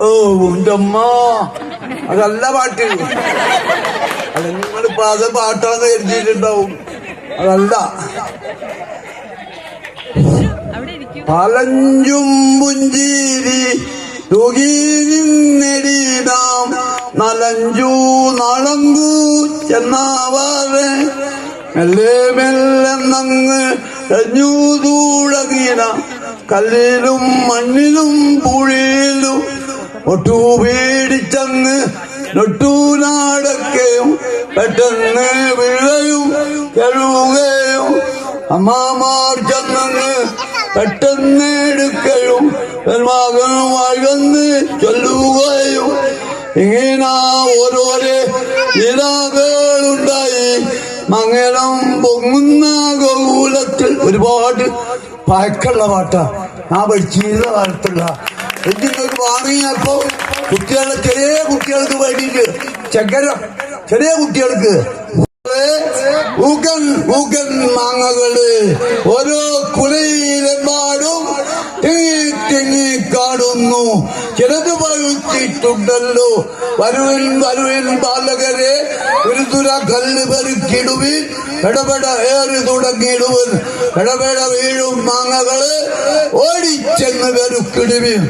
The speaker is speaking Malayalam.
ഓ ഉണ്ടമ്മ. അതല്ല പാട്ട്. അത് നിങ്ങളിപ്പോ അത് പാട്ടാന്ന് കരുതിയിട്ടുണ്ടാവും അതല്ല. പലഞ്ചും പുഞ്ചിരി തുകീനിന്നെടീനാം നലഞ്ചു നളങ്കു ചെന്നാവാറെ മെല്ലെ മെല്ലെ നങ്ങ് എഞ്ഞു തൂടങ്ങീന കല്ലിലും മണ്ണിലും പുഴയിലും ഒട്ടു പേടിച്ചങ്ങ് നൊട്ടൂനാടൊക്കെയും പെട്ടെന്ന് വിഴയും കഴുകുകയും അമ്മമാർ ചെന്നങ്ങ് പെട്ടെന്ന് എടുക്കയും മകൻ വന്ന് ചൊല്ലുകയും. ഇങ്ങനെ ഓരോരോ നിലാകളുണ്ടായി മംഗലം പൊങ്ങുന്ന ഗോകുലത്തിൽ ഒരുപാട് പഴക്കുള്ള പാട്ടാ. ഞാൻ പഠിച്ചിരുന്ന കാലത്തുള്ള നിങ്ങൾക്ക് വാങ്ങിയപ്പോ കുട്ടികളെ ചെറിയ കുട്ടികൾക്ക് വേണ്ടിയിട്ട്? ചക്കര ചെറിയ കുട്ടികൾക്ക്. ഊക്കൻ ഊക്കൻ മാങ്ങകൾ ഓരോ കുലയിലെമ്പാടും തിങ്ങി തിങ്ങി കാണുന്നു. ചിലത് പഴുത്തിട്ടുണ്ടല്ലോ. വരുവിൻ വരുവിൻ ബാലകരെ ഒരു തുര കല്ല് പെരുക്കിടുവിൻ ഇടപെട ഏറി തുടങ്ങിയിടുവൻ ഇടപെട വീഴും മാങ്ങകൾ ഓടിച്ചെന്ന് പെരുക്കിടുവിൻ